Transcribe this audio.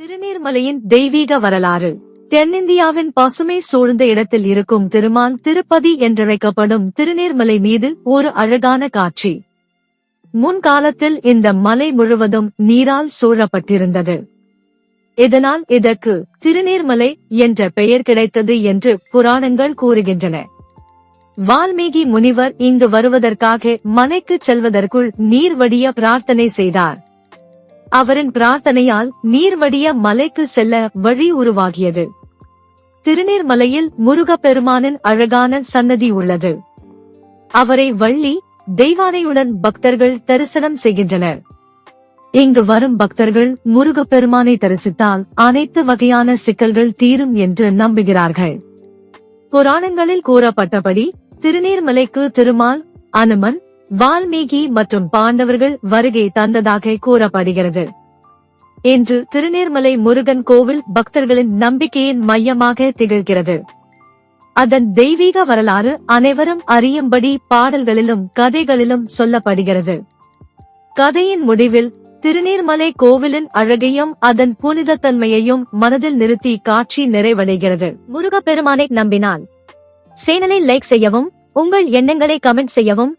திருநீர்மலையின் தெய்வீக வரலாறு. தென்னிந்தியாவின் பசுமை சூழ்ந்த இடத்தில் இருக்கும் திருமால் திருப்பதி என்றழைக்கப்படும் திருநீர்மலை மீது ஒரு அழகான காட்சி. முன்காலத்தில் இந்த மலை முழுவதும் நீரால் சூழப்பட்டிருந்தது. இதனால் இதற்கு திருநீர்மலை என்ற பெயர் கிடைத்தது என்று புராணங்கள் கூறுகின்றன. வால்மீகி முனிவர் இங்கு வருவதற்காக மலைக்கு செல்வதற்குள் நீர் வடிய பிரார்த்தனை செய்தார். அவரின் பிரார்த்தனையால் நீர் வடிய மலைக்கு செல்ல வழி உருவாகியது. திருநீர்மலையில் முருகப்பெருமானின் அழகான சன்னதி உள்ளது. அவரை வள்ளி தெய்வானையுடன் பக்தர்கள் தரிசனம் செய்கின்றனர். இங்கு வரும் பக்தர்கள் முருகப்பெருமானை தரிசித்தால் அனைத்து வகையான சிக்கல்கள் தீரும் என்று நம்புகிறார்கள். புராணங்களில் கூறப்பட்டபடி திருநீர்மலைக்கு திருமால் அனுமன் வால்மீகி மற்றும் பாண்டவர்கள் வருகை தந்ததாக கூறப்படுகிறது. இன்று திருநீர்மலை முருகன் கோவில் பக்தர்களின் நம்பிக்கையின் மையமாக திகழ்கிறது. அதன் தெய்வீக வரலாறு அனைவரும் அறியும்படி பாடல்களிலும் கதைகளிலும் சொல்லப்படுகிறது. கதையின் முடிவில் திருநீர்மலை கோவிலின் அழகையும் அதன் புனிதத்தன்மையையும் மனதில் நிறுத்தி காட்சி நிறைவடைகிறது. முருகப்பெருமானை நம்பினால் சேனலை லைக் செய்யவும் உங்கள் எண்ணங்களை கமெண்ட் செய்யவும்